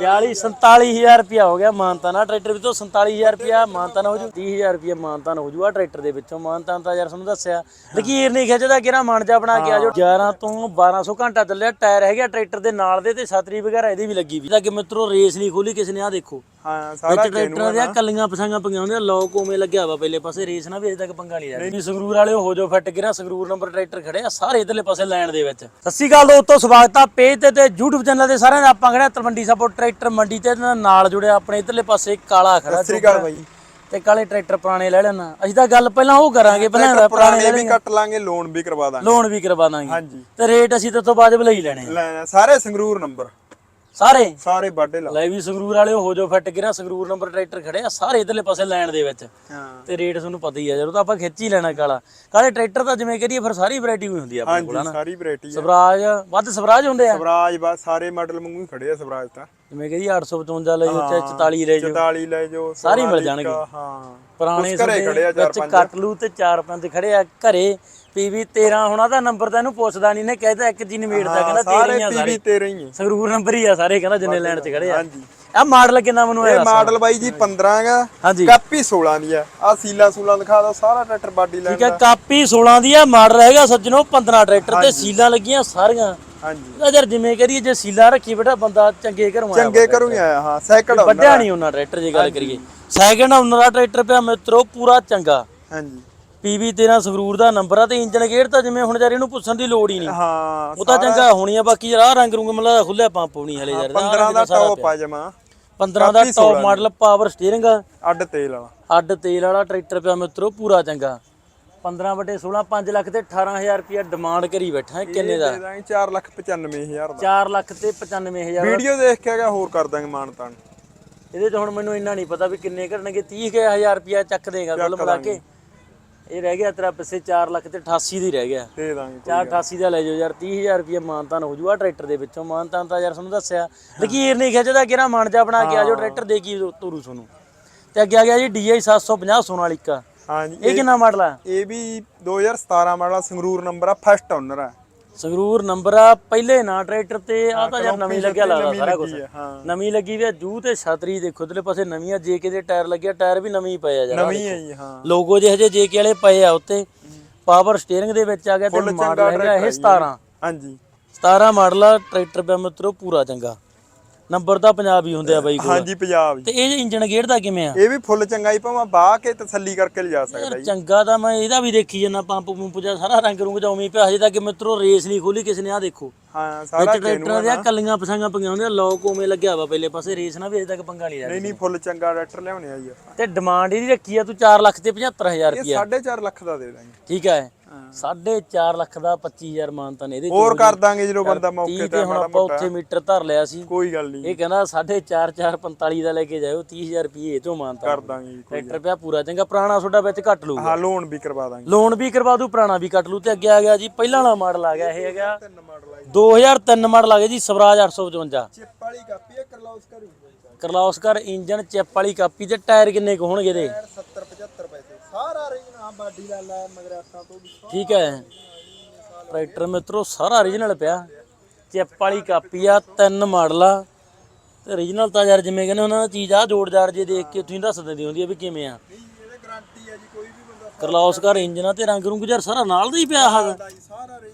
42 47000 ਰੁਪਿਆ ਹੋ ਗਿਆ ਮਾਨਤਾ ਨਾ ਟਰੈਕਟਰ ਵਿੱਚੋਂ 47000 ਰੁਪਿਆ ਮਾਨਤਾ ਨਾ ਹੋ ਜੂ 30000 ਰੁਪਿਆ ਮਾਨਤਾ ਨਾ ਹੋ ਜੂ ਆ ਟਰੈਕਟਰ ਦੇ ਵਿੱਚੋਂ। ਮਾਨਤਾ ਤਾਂ ਯਾਰ ਤੁਹਾਨੂੰ ਦੱਸਿਆ। ਲਕੀਰ ਨਹੀਂ ਖਿੱਚਦਾ ਕਿਹੜਾ ਮਨ ਜਾ ਬਣਾ ਕੇ ਆ ਜਾਓ। 11 ਤੋਂ 1200 ਘੰਟਾ ਚੱਲਿਆ ਟਾਇਰ ਹੈਗਾ ਟਰੈਕਟਰ ਦੇ ਨਾਲ ਦੇ ਤੇ ਛਤਰੀ ਵਗੈਰਾ ਇਹਦੀ ਵੀ ਲੱਗੀ ਵੀ। ਤਾਂ ਕਿ ਮਿੱਤਰੋ ਰੇਸ ਨਹੀਂ ਖੋਲੀ ਕਿਸੇ ਨੇ ਆ ਦੇਖੋ। ਹਾਂ ਸਾਰਾ ਵਿੱਚ ਟਰੈਕਟਰਾਂ ਦੀਆਂ ਕੱਲੀਆਂ ਪਸਾਂਗਾ ਪਈਆਂ ਹੁੰਦੀਆਂ ਲੋਕ ਉਵੇਂ ਲੱਗਿਆ ਵਾ ਪਹਿਲੇ ਪਾਸੇ ਰੇਸ ਨਾ ਵੀ ਅਜੇ ਤੱਕ ਪੰਗਾ ਨਹੀਂ ਲਿਆ ਸੰਗਰੂਰ ਵਾਲੇ ਹੋ ਜੋ ਫਿੱਟ ਕਿਰਾ ਸੰਗਰੂਰ ਨੰਬਰ ਟਰੈਕਟਰ ਖੜੇ ਆ ਸਾਰੇ ਇਧਰਲੇ ਪਾਸੇ ਲਾਈਨ ਦੇ ਵਿੱਚ। ਸਤਿ ਸ਼੍ਰੀ ਅਕਾਲ ਦੋਸਤੋ ਸਵਾਗਤ ਆ ਪੇਜ ਤੇ ਤੇ YouTube ਚੈਨਲ ਤੇ ਸਾਰਿਆਂ ਦਾ। ਆਪਾਂ ਖੜੇ ਆ ਤਲਵੰਡੀ ਸਾਬੋ ਟਰੈਕਟਰ ਮੰਡੀ ਤੇ ਨਾਲ ਜੁੜਿਆ ਆਪਣੇ ਇਧਰਲੇ ਪਾਸੇ ਕਾਲਾ ਖੜਾ ਸ੍ਰੀ ਅਕਾਲ ਬਾਈ। ਤੇ ਕਾਲੇ ਟਰੈਕਟਰ ਪੁਰਾਣੇ ਲੈ ਲੈਣਾ। ਅਸੀਂ ਤਾਂ ਗੱਲ ਪਹਿਲਾਂ ਉਹ ਕਰਾਂਗੇ ਪਹਿਲਾਂ ਪੁਰਾਣੇ ਵੀ ਕੱਟ ਲਾਂਗੇ ਲੋਨ ਵੀ ਕਰਵਾ ਦਾਂਗੇ। ਲੋਨ ਵੀ ਕਰਵਾ ਦਾਂਗੇ। ਹਾਂਜੀ। ਤੇ ਰੇਟ ਅਸੀਂ ਤੇ ਤੋਂ ਬਾਅਦ ਲਈ। ਲੈਣਾ ਸਾਰੇ ਸੰਗਰੂਰ ਨੰਬਰ ਸਾਰੇ? ਸਾਰੇ ਬਾਡੇ ਲਾ। ਲੈ ਵੀ ਸੰਗਰੂਰ ਵਾਲੇ ਹੋ ਜੋ ਫਿੱਟ ਕਿਰਾ ਸੰਗਰੂਰ ਨੰਬਰ ਟਰੈਕਟਰ ਖੜੇ ਆ ਸਾਰੇ ਇਧਰਲੇ ਪਾਸੇ ਲਾਈਨ ਦੇ ਵਿੱਚ। ਹਾਂ। ਤੇ ਰੇਟ ਤੁਹਾਨੂੰ ਪਤਾ ਹੀ ਆ ਜਦੋਂ ਤਾਂ ਆਪਾਂ ਖਿੱਚ ਹੀ ਲੈਣਾ ਕਾਲਾ। ਕਾਲੇ ਟਰੈਕਟਰ ਤਾਂ ਜਿਵੇਂ ਕਰੀਏ ਫਿਰ ਸਾਰੀ ਵੈਰਾਈਟੀ ਹੋਈ ਹੁੰਦੀ ਆ ਆਪਣੇ ਕੋਲ ਹਾਂਜੀ ਸਾਰੀ ਵੈਰਾਈਟੀ ਆ। ਸਵਰਾਜ ਵੱਧ ਸਵਰਾਜ ਹੁੰਦੇ ਆ? ਸਵਰਾਜ ਬਾ ਸਾਰੇ ਮਾਡਲ ਵਾਂਗੂ ਹੀ ਖੜੇ ਆ ਸਵਰਾਜ ਤਾਂ। ਜਿਵੇਂ ਕਰੀਏ 855 ਲੈ ਜਾਓ ਚਾਹੇ 44 ਲੈ ਜਾਓ। 44 ਲੈ ਜੋ ਸਾਰੀ ਮਿਲ ਜਾਣਗੇ। ਹਾਂ। ਪੁਰਾਣੇ ਘਰੇ ਵਿੱਚ ਕੱਟ ਲੂ ਤੇ ਚਾਰ ਪੰਜ ਖੜੇ ਆ ਘਰੇ। ਪੀਵੀ 13 ਹੋਣਾ ਦਾ ਨੰਬਰ ਤਾਂ ਇਹਨੂੰ ਪੁੱਛਦਾ ਨਹੀਂ ਨੇ ਕਹਿੰਦਾ ਇੱਕ ਜੀ ਨਿਮੇੜਦਾ ਕਹਿੰਦਾ ਸਾਰੇ 13 ਆ ਸਾਰੇ। ਪੀਵੀ ਤੇਰੇ ਹੀ ਆ। ਸੰਗਰੂਰ ਨੰਬਰ ਹੀ ਆ ਸਾਰੇ ਕਹਿੰਦਾ ਜਿੰਨੇ ਲਾਈਨ 'ਚ ਖੜੇ ਆ। ਹਾਂਜੀ। ਆ ਮਾਡਲ ਕਿੰਨਾ ਮੈਨੂੰ ਇਹ ਮਾਡਲ ਬਾਈ ਜੀ 15 ਗਾ ਹਾਂਜੀ। ਕਾਪੀ 16 ਦੀ ਆ। ਆ ਸੀਲਾ ਸੂਲਾ ਦਿਖਾ ਦੋ ਸਾਰਾ ਟਰੈਕਟਰ ਬਾਡੀ ਲੈਣ ਠੀਕ ਹੈ ਕਾਪੀ 16 ਦੀ ਆ ਮਾਡਲ ਹੈਗਾ ਸੱਜਣੋ 15 ਟਰੈਕਟਰ ਤੇ ਸੀਲਾਂ ਲੱਗੀਆਂ ਸਾਰੀਆਂ। ਹਾਂਜੀ। ਯਾਰ ਜਿਵੇਂ ਕਰੀਏ ਜੇ ਸੀਲਾ ਰੱਖੀ ਬੈਠਾ ਬੰਦਾ ਚੰਗੇ ਘਰੋਂ ਆਇਆ ਚੰਗੇ ਕਰੂੰ ਆਇਆ ਹਾਂ ਸੈਕਿੰਡ ਵੱਡਿਆ ਨਹੀਂ ਉਹਨਾਂ ਟਰੈਕਟਰ ਜੇ ਗੱਲ ਕਰੀਏ। ਸੈਕਿੰਡ ਓਨਰ ਦਾ ਟਰੈਕਟਰ ਪਿਆ ਮਿੱਤਰੋ ਪੂਰਾ ਚੰਗਾ। ਹਾਂਜੀ। ਪੀਵੀ 13 ਸਵਰੂਰ ਦਾ ਨੰਬਰ ਆ ਤੇ ਇੰਜਨ ਗੇਅਰ ਤਾਂ ਜਿਵੇਂ ਹੁਣ ਯਾਰ ਇਹਨੂੰ ਪੁੱਛਣ ਦੀ ਲੋੜ ਹੀ ਨਹੀਂ। ਹਾਂ ਉਹ ਤਾਂ ਚੰਗਾ ਹੋਣੀ ਆ ਬਾਕੀ ਯਾਰ ਆਹ ਰੰਗ ਰੁੰਗ ਮਤਲਬ ਖੁੱਲਿਆ ਪੰਪ ਹੋਣੀ ਹਲੇ ਯਾਰ 15 ਦਾ ਟੌਪ ਆ ਜਮਾ। 15 ਦਾ ਟੌਪ ਮਾਡਲ ਪਾਵਰ ਸਟੀਅਰਿੰਗ ਅੱਡ ਤੇਲ ਵਾਲਾ। ਅੱਡ ਤੇਲ ਵਾਲਾ ਟਰੈਕਟਰ ਪਿਆ ਮਿੱਤਰੋ ਪੂਰਾ ਚੰਗਾ। 15 ਵਟੇ 16 5 ਲੱਖ ਤੇ 18000 ਰੁਪਇਆ ਡਿਮਾਂਡ ਕਰੀ ਬੈਠਾ ਹੈ ਕਿੰਨੇ ਦਾ? ਦੇ ਦਾਂਗੇ 4 ਲੱਖ 95000 ਦਾ। 4 ਲੱਖ ਤੇ 95000 ਵੀਡੀਓ ਦੇਖ ਕੇ ਹੈਗਾ ਹੋਰ ਕਰ ਦਾਂਗੇ ਮਾਨ ਤਾਨ ਇਹਦੇ ਚ ਹੁਣ ਮੈਨੂੰ ਇੰਨਾ ਨਹੀਂ ਪਤਾ ਵੀ ਕਿੰਨੇ ਕਰਨਗੇ 30000 ਰੁਪਇਆ ਚੱਕ ਦੇਗਾ ਕੁੱਲ ਮਿਲਾ ਕੇ। ਇਹ ਰਹਿ ਗਿਆ ਤੇਰਾ ਪਿੱਛੇ 4 ਲੱਖ ਤੇ 88 ਦੀ ਰਹਿ ਗਿਆ। ਦੇ ਦਾਂਗੇ 488 ਦਾ ਲੈ ਜਾਓ ਯਾਰ 30000 ਰੁਪਇਆ ਮਾਨਤਾਨ ਹੋ ਜੂਗਾ ਟਰੈਕਟਰ ਦੇ ਵਿੱਚੋਂ। ਮਾਨਤਾਨ ਤਾਂ ਯਾਰ ਤੁਹਾਨੂੰ ਦੱਸਿਆ। ਲਕੀਰ ਨਹੀਂ ਖਿੱਚਦਾ ਕਿਹੜਾ ਮਨ ਜਾ ਬਣਾ ਕੇ ਆ ਜਾਓ ਟਰੈਕਟਰ ਦੇ ਕੀ ਤੋਰੂ ਤੁਹਾਨੂੰ। ਤੇ ਅੱਗੇ ਆ ਗਿਆ ਜੀ DI 750 ਸੋਨਾਲੀਕਾ। ਹਾਂਜੀ ਇਹ ਕਿੰਨਾ ਮਾਡਲ ਆ? ਇਹ ਵੀ 2017 ਮਾਡਲ ਸੰਗਰੂਰ ਨੰਬਰ ਆ ਫਸਟ ਓਨਰ ਆ। ਸੰਗਰੂਰ ਨੰਬਰ ਆ ਪਹਿਲੇ ਨਾ ਟਰੈਕਟਰ ਤੇ ਆ ਤਾਂ ਯਾਰ ਨਵੀਂ ਲੱਗਿਆ ਲੱਗਦਾ ਸਾਰਾ ਕੁਝ ਆ, ਨਵੀਂ ਲੱਗੀ ਵੀ ਆ ਜੂ ਤੇ ਛਤਰੀ ਦੇਖੋ ਇਧਰਲੇ ਪਾਸੇ ਨਵੀਂ ਆ ਜੇਕੇ ਦੇ ਟਾਇਰ ਲੱਗਿਆ ਟਾਇਰ ਵੀ ਨਵੀਂ ਪਏ ਆ ਯਾਰ ਨਵੀਂ ਹੈ ਜੀ ਹਾਂ। ਲੋਗੋ ਜਿਹੇ ਜਿਹੇ ਜੇਕੇ ਵਾਲੇ ਪਏ ਆ ਉੱਤੇ ਪਾਵਰ ਸਟੀਅਰਿੰਗ ਦੇ ਵਿੱਚ ਆ ਗਿਆ ਤੇ ਮਾਡਲ ਹੈਗਾ ਇਹ 17 ਹਾਂਜੀ। 17 ਮਾਡਲ ਆ ਟਰੈਕਟਰ ਪਿਆ ਮਿੱਤਰੋ ਪੂਰਾ ਚੰਗਾ। ਨੰਬਰ ਤਾਂ ਪੰਜਾਬ ਹੀ ਹੁੰਦੇ ਆ ਬਾਈ ਕੋਲ। ਹਾਂਜੀ ਪੰਜਾਬ ਜੀ ਤੇ ਇਹ ਇੰਜਨ ਗੇਅਰ ਦਾ ਕਿਵੇਂ ਆ? ਇਹ ਵੀ ਫੁੱਲ ਚੰਗਾਈ ਭਾਵੇਂ ਬਾਹ ਕੇ ਤਸੱਲੀ ਕਰਕੇ ਲਿਜਾ ਸਕਦਾ ਜੀ। ਚੰਗਾ ਤਾਂ ਮੈਂ ਇਹਦਾ ਵੀ ਦੇਖੀ ਜਾਂਦਾ ਪੰਪ ਪੰਪ ਜਾ ਸਾਰਾ ਰੰਗ ਰੁੰਗ ਜਾ ਉਵੇਂ ਹੀ ਪਿਆ ਹਜੇ ਤੱਕ ਮਿੱਤਰੋ ਰੇਸ ਨਹੀਂ ਖੋਲੀ ਕਿਸੇ ਨੇ ਆ ਦੇਖੋ। ਹਾਂ ਸਾਰਾ ਵਿੱਚ ਟਰੈਕਟਰਾਂ ਦੀਆਂ ਕੱਲੀਆਂ ਪਸਾਂਗਾ ਹੁੰਦੀਆਂ ਲੋਕ ਉਵੇਂ ਲੱਗਿਆ ਵਾ ਪਹਿਲੇ ਪਾਸੇ ਰੇਸ ਨਾ ਵੀ ਅਜੇ ਤੱਕ ਪੰਗਾ ਨਹੀਂ ਲਿਆ ਨਹੀਂ ਨਹੀਂ ਫੁੱਲ ਚੰਗਾ ਟਰੈਕਟਰ ਲਿਆਉਣੇ ਆ ਜੀ ਆਪਾਂ। ਤੇ ਡਿਮਾਂਡ ਇਹਦੀ ਰੱਖੀ ਆ ਤੂੰ 4 ਲੱਖ ਤੇ 75000 ਇਹ ਰੁਪਿਆ 4.5 ਲੱਖ ਦਾ ਦੇ ਦਾਂਗੇ। ਠੀਕ ਹੈ। 4.5 ਲੱਖ ਦਾ 25000 ਮਾਨਤਾ ਨੇ ਇਹਦੇ ਹੋਰ ਕਰ ਦਾਂਗੇ ਜਦੋਂ ਬੰਦਾ ਮੌਕੇ 30 ਤੇ ਹੁਣ ਆਪਾਂ ਉੱਥੇ ਮੀਟਰ ਧਰ ਲਿਆ ਸੀ। ਕੋਈ ਗੱਲ ਨਹੀਂ ਇਹ ਕਹਿੰਦਾ 4.5 445 ਦਾ ਲੈ ਕੇ ਜਾਇਓ 30000 ਰੁਪਏ ਇਹ ਤੋਂ ਮਾਨਤਾ ਕਰ ਦਾਂਗੇ ਜੀ ਟਰੈਕਟਰ ਪਿਆ ਪੂਰਾ ਚੰਗਾ ਪੁਰਾਣਾ ਤੁਹਾਡਾ ਵਿੱਚ ਕੱਟ ਲੂਗਾ ਹਾਂ ਲੋਨ ਵੀ ਕਰਵਾ ਦਾਂਗੇ। ਲੋਨ ਵੀ ਕਰਵਾ ਦੂ ਪੁਰਾਣਾ ਵੀ ਕੱਟ ਲੂ ਤੇ ਅੱਗੇ ਆ ਗਿਆ ਜੀ ਪਹਿਲਾਂ ਵਾਲਾ ਮਾਡਲ ਆ ਗਿਆ ਇਹ ਹੈਗਾ ਤਿੰਨ ਮਾਡਲ ਆ 2003 ਮਾਡਲ ਆ ਗਿਆ ਜੀ ਸਵਰਾਜ 855 ਚਿੱਪ ਵਾਲੀ ਕਾਪੀ ਹੈ ਕਰਲੌਸ ਕਰੂ ਕਰਲੌਸਕਰ ਇੰਜਨ ਚਿਪ ਵਾਲੀ ਕਾਪੀ ਤੇ ਟਾਇਰ ਕਿੰਨੇ ਕੁ ਹੋਣਗੇ ਇਹਦੇ? 70 75 ਪੈਸੇ। ਸਾਰਾ ਰੀਜਨ ਆ ਬਾਡੀ ਦਾ ਲੈ ਮਗਰ ਆਟਾਂ ਤੋਂ ਵੀ ਠੀਕ ਹੈ। ਟਰੈਕਟਰ ਮਿੱਤਰੋ ਸਾਰਾ origignal ਪਿਆ। ਚਿਪ ਵਾਲੀ ਕਾਪੀ ਆ ਤਿੰਨ ਮਾਡਲ ਆ। ਤੇ origignal ਤਾਂ ਯਾਰ ਜਿਵੇਂ ਕਹਿੰਦੇ ਉਹਨਾਂ ਚੀਜ਼ ਆ ਜੋੜ ਜਾੜ ਜੇ ਦੇਖ ਕੇ ਤੁਸੀਂ ਦੱਸ ਦਿੰਦੀ ਹੁੰਦੀ ਆ ਵੀ ਕਿਵੇਂ ਆ। ਇਹਦੇ ਗਾਰੰਟੀ ਹੈ ਜੀ ਕੋਈ ਵੀ ਬੰਦਾ ਕਰਲੌਸਕਰ ਇੰਜਨ ਆ ਤੇ ਰੰਗ ਰੁੰਗ ਯਾਰ ਸਾਰਾ ਨਾਲ ਦਾ ਹੀ ਪਿਆ ਹੈਗਾ ਦਾ ਸਾਰਾ ਆ ਦਾ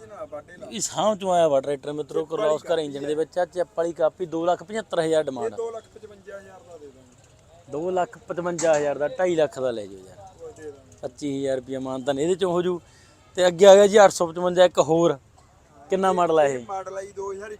ਇਹ ਸਾਹ ਚੋਂ ਆਇਆ ਵਾ ਟਰੈਕਟਰ ਮਿੱਤਰੋ ਕਰਲੌਸਕਰ ਇੰਜਨ ਦੇ ਵਿੱਚ ਆ ਚਿਪ ਵਾਲੀ ਕਾਪੀ 275000 ਡਿਮਾਂਡ 2 ਲੱਖ 55000 ਦਾ ਦੇ ਦਾਂਗੇ। 2 ਲੱਖ 55000 ਦਾ 2.5 ਲੱਖ ਦਾ ਲੈ ਜਾਓ ਯਾਰ। ਉਹ ਦੇ ਦਾਂਗੇ। 25000 ਰੁਪਏ ਮਾਨਤਾ ਇਹਦੇ ਚੋਂ ਹੋ ਜੂ। ਤੇ ਅੱਗੇ ਆ ਗਿਆ ਜੀ 855 ਇੱਕ ਹੋਰ। ਕਿੰਨਾ ਮਾਡਲ ਆ ਇਹ? ਮਾਡਲ ਆਈ 2021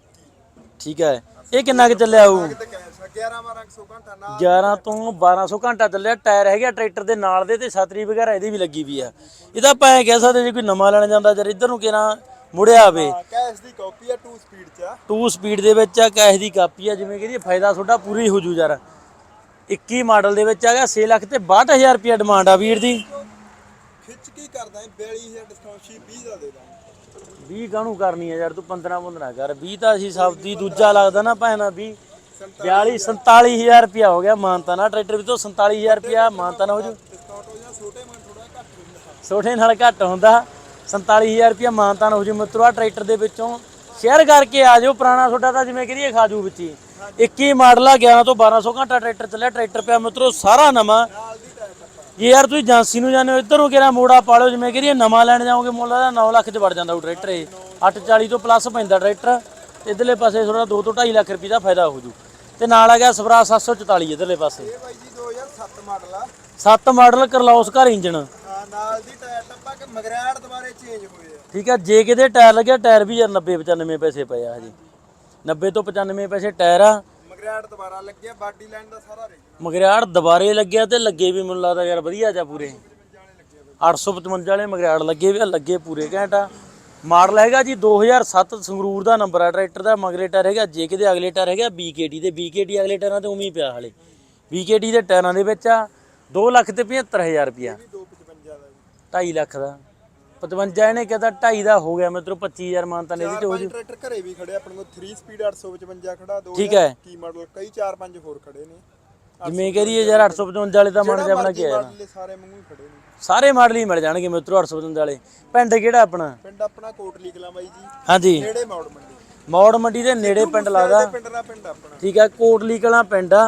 ਠੀਕ ਹੈ ਇਹ ਕਿੰਨਾ ਕੁ ਚੱਲਿਆ ਹੋਊ ਕਿਤੇ ਕੈਸ਼ 11 12 100 ਘੰਟਾ ਨਾ 11 ਤੋਂ 1200 ਘੰਟਾ ਚੱਲਿਆ ਟਾਇਰ ਹੈਗਾ ਟਰੈਕਟਰ ਦੇ ਨਾਲ ਦੇ ਤੇ ਛਤਰੀ ਵਗੈਰਾ ਇਹਦੀ ਵੀ ਲੱਗੀ ਵੀ ਆ। ਇਹਦਾ ਆਪਾਂ ਐਂ ਕਹਿ ਸਕਦੇ ਜੇ ਕੋਈ ਨਵਾਂ ਲੈਣ ਜਾਂਦਾ ਜਰ ਇੱਧਰ ਨੂੰ ਕਿਹਨਾਂ ਮੁੜਿਆ ਆਵੇ ਕੈਸ਼ ਦੀ ਕਾਪੀ ਆ 2 ਸਪੀਡ ਚ ਆ। 2 ਸਪੀਡ ਦੇ ਵਿੱਚ ਆ ਕੈਸ਼ ਦੀ ਕਾਪੀ ਆ ਜਿਵੇਂ ਕਿ ਫਾਇਦਾ ਤੁਹਾਡਾ ਪੂਰੀ ਹੋ ਜੂ ਯਾਰ। 21 ਮਾਡਲ ਦੇ ਵਿੱਚ ਆ ਗਿਆ 6 ਲੱਖ ਤੇ 62000 ਰੁਪਏ ਡਿਮਾਂਡ ਆ ਵੀਰ ਦੀ। ਖਿੱਚ ਕੀ ਕਰਦਾ 42000 ਡਿਸਕਾਊਂਟ ਸੀ 20 ਦਾ ਦੇ ਦਾਂਗੇ। 20 ਕਾਹਨੂੰ ਕਰਨੀ ਆ ਯਾਰ ਤੂੰ 15 15 ਕਰ। 20 ਤਾਂ ਅਸੀਂ ਸਬਜ਼ੀ ਦੂਜਾ ਲੱਗਦਾ ਨਾ ਭੈਣਾ 20 42 47000 ਰੁਪਿਆ ਹੋ ਗਿਆ ਮਾਨਤਾ ਨਾ ਟਰੈਕਟਰ ਵਿੱਚੋਂ 47000 ਰੁਪਿਆ ਮਾਨਤਾ ਨਾ ਹੋ ਜੂ। ਛੋਟੇ ਨਾਲ ਘੱਟ ਹੁੰਦਾ। 47000 ਰੁਪਿਆ ਮਾਨਤਾ ਨਾ ਹੋ ਜੂ। ਮਿੱਤਰੋ ਆ ਟਰੈਕਟਰ ਦੇ ਵਿੱਚੋਂ ਸ਼ੇਅਰ ਕਰਕੇ ਆ ਜਾਓ। ਪੁਰਾਣਾ ਤੁਹਾਡਾ ਤਾਂ ਜਿਵੇਂ ਕਰੀਏ ਖਾਜੂ ਵਿੱਚ ਹੀ। 21 ਮਾਡਲ ਆ 11 ਤੋਂ 1200 ਘੰਟਾ ਟਰੈਕਟਰ ਚੱਲਿਆ। ਟਰੈਕਟਰ ਪਿਆ ਮਿੱਤਰੋ ਸਾਰਾ ਨਵਾਂ। ਜੇ ਯਾਰ ਤੁਸੀਂ ਏਜੰਸੀ ਨੂੰ ਜਾਂਦੇ ਹੋ ਇੱਧਰੋਂ ਕਿਹੜਾ ਮੋੜਾ ਪਾਲਿਓ ਜਿਵੇਂ ਕਿ ਨਵਾਂ ਲੈਣ ਜਾਓਗੇ ਮੁੱਲ ਦਾ 9 ਲੱਖ ਚ ਵੜ ਜਾਂਦਾ ਉਹ ਟਰੈਕਟਰ ਇਹ। 840 ਤੋਂ ਪਲੱਸ ਪੈਂਦਾ ਟਰੈਕਟਰ। ਇਧਰਲੇ ਪਾਸੇ ਥੋੜਾ 2 ਤੋਂ 2.5 ਲੱਖ ਰੁਪਏ ਦਾ ਫਾਇਦਾ ਹੋ ਜੂ। ਤੇ ਨਾਲ ਆ ਗਿਆ ਸਵਰਾ 744 ਇਧਰਲੇ ਪਾਸੇ। ਇਹ ਬਾਈ ਜੀ 2007 ਮਾਡਲ ਆ। 7 ਮਾਡਲ ਕਰਲੌਸ ਘਰ ਇੰਜਨ ਹਾਂ, ਨਾਲ ਦੀ ਟਾਇਰ ਟੱਪਾ ਕਿ ਮਗਰਾੜ ਦੁਬਾਰੇ ਚੇਂਜ ਹੋਏ ਆ। ਠੀਕ ਆ ਜੇ ਕਿਤੇ ਟਾਇਰ ਲੱਗਿਆ ਟਾਇਰ ਵੀ ਯਾਰ 90 95 ਪੈਸੇ ਪਏ ਆ ਹਜੇ। 90 ਤੋਂ 95 ਪੈਸੇ ਟਾਇਰ ਆ। ਮਗਰਾੜ ਦੁਬਾਰਾ ਲੱਗਿਆ ਬਾਡੀ ਲਾਈਨ ਦਾ ਸਾਰਾ ਰੇ ਮਗਰਿਆੜ ਦੁਬਾਰੇ ਲੱਗਿਆ ਤੇ ਲੱਗੇ ਵੀ ਮੈਨੂੰ ਲੱਗਦਾ ਯਾਰ ਵਧੀਆ ਜਾ ਪੂਰੇ। 855 ਵਾਲੇ ਮਗਰਿਆੜ ਲੱਗੇ ਵੀ ਲੱਗੇ ਪੂਰੇ ਘੈਂਟਾ ਮਾਡਲ ਹੈਗਾ ਜੀ 2007 ਸੰਗਰੂਰ ਦਾ ਨੰਬਰ ਆ ਟਰੈਕਟਰ ਦਾ ਮਗਰੇ ਟਾਇਰ ਹੈਗਾ। ਜੇ ਕਿਤੇ ਅਗਲੇ ਟਾਇਰ ਹੈਗਾ BKT ਦੇ BKT ਅਗਲੇ ਟਾਇਰਾਂ ਤੇ ਉਵੇਂ ਹੀ ਪਿਆ ਹਲੇ। BKT ਦੇ ਟਾਇਰਾਂ ਦੇ ਵਿੱਚ ਆ 2 ਲੱਖ ਤੇ 75000 ਰੁਪਿਆ 255 ਦਾ ਜੀ 2.5 ਲੱਖ ਦਾ। 55 ਇਹਨੇ ਕਹਿੰਦਾ 2.5 ਦਾ ਹੋ ਗਿਆ ਮਿੱਤਰੋ 25000 ਮਾਨਤਾ ਨੇ ਇਹਦੇ ਚ ਹੋ ਪੰਜ ਟਰੈਕਟਰ ਘਰੇ ਵੀ ਖੜੇ ਆਪਣੇ ਕੋਲ 3 ਸਪੀਡ 855 ਖੜਾ ਦੋ ਠੀਕ ਹੈ। ਕੀ ਮਾਡਲ ਕਈ 4 5 ਹੋਰ ਖੜੇ ਨੇ। ਜਿਵੇਂ ਕਰੀਏ ਯਾਰ 855 ਵਾਲੇ ਤਾਂ ਮਨ ਜਾ ਬਣਾ ਕੇ ਆਇਆ ਮਾਡਲ ਸਾਰੇ ਮੰਗੂ ਹੀ ਖੜੇ ਨੇ। ਸਾਰੇ ਮਾਡਲ ਹੀ ਮਿਲ ਜਾਣਗੇ ਮਿੱਤਰੋ 855 ਵਾਲੇ। ਪਿੰਡ ਕਿਹੜਾ ਆਪਣਾ? ਪਿੰਡ ਆਪਣਾ ਕੋਟਲੀ ਕਲਾਂ ਬਾਈ ਜੀ। ਹਾਂਜੀ। ਨੇੜੇ ਮੌੜ ਮੰਡੀ। ਮੌੜ ਮੰਡੀ ਦੇ ਨੇੜੇ ਪਿੰਡ ਲੱਗਦਾ। ਤੇ ਪਿੰਡ ਦਾ ਪਿੰਡ ਆਪਣਾ। ਠੀਕ ਹੈ ਕੋਟਲੀ ਕਲਾਂ ਪਿੰਡ ਆ।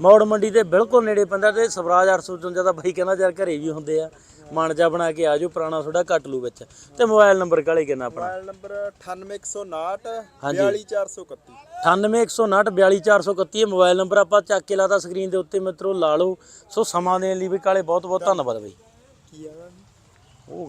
ਮੌੜ ਮੰਡੀ ਦੇ ਬਿਲਕੁਲ ਨੇੜੇ ਪੈਂਦਾ ਤੇ ਸਵਰਾਜ 855 ਦਾ ਬਾਈ ਕਹਿੰਦਾ ਯਾਰ ਘਰੇ ਵੀ ਹੁੰਦੇ ਆ। ਮਨ ਜਾ ਬਣਾ ਕੇ ਆਜੋ ਪੁਰਾਣਾ ਥੋੜਾ ਕੱਟ ਲੂ ਵਿੱਚ। ਤੇ ਮੋਬਾਈਲ ਨੰਬਰ ਕਾਲੇ ਕਿੰਨਾ ਆਪਣਾ? ਮੋਬਾਈਲ ਨੰਬਰ 98159 42131 98159 42431 ਇਹ ਮੋਬਾਈਲ ਨੰਬਰ ਆਪਾਂ ਚੱਕ ਕੇ ਲਾਤਾ ਸਕਰੀਨ ਦੇ ਉੱਤੇ ਮਿੱਤਰੋ ਲਾ ਲਓ। ਸੋ ਸਮਾਂ ਦੇਣ ਲਈ ਵੀ ਕਾਲੇ ਬਹੁਤ ਬਹੁਤ ਧੰਨਵਾਦ ਬਈ। ਕੀ ਆ?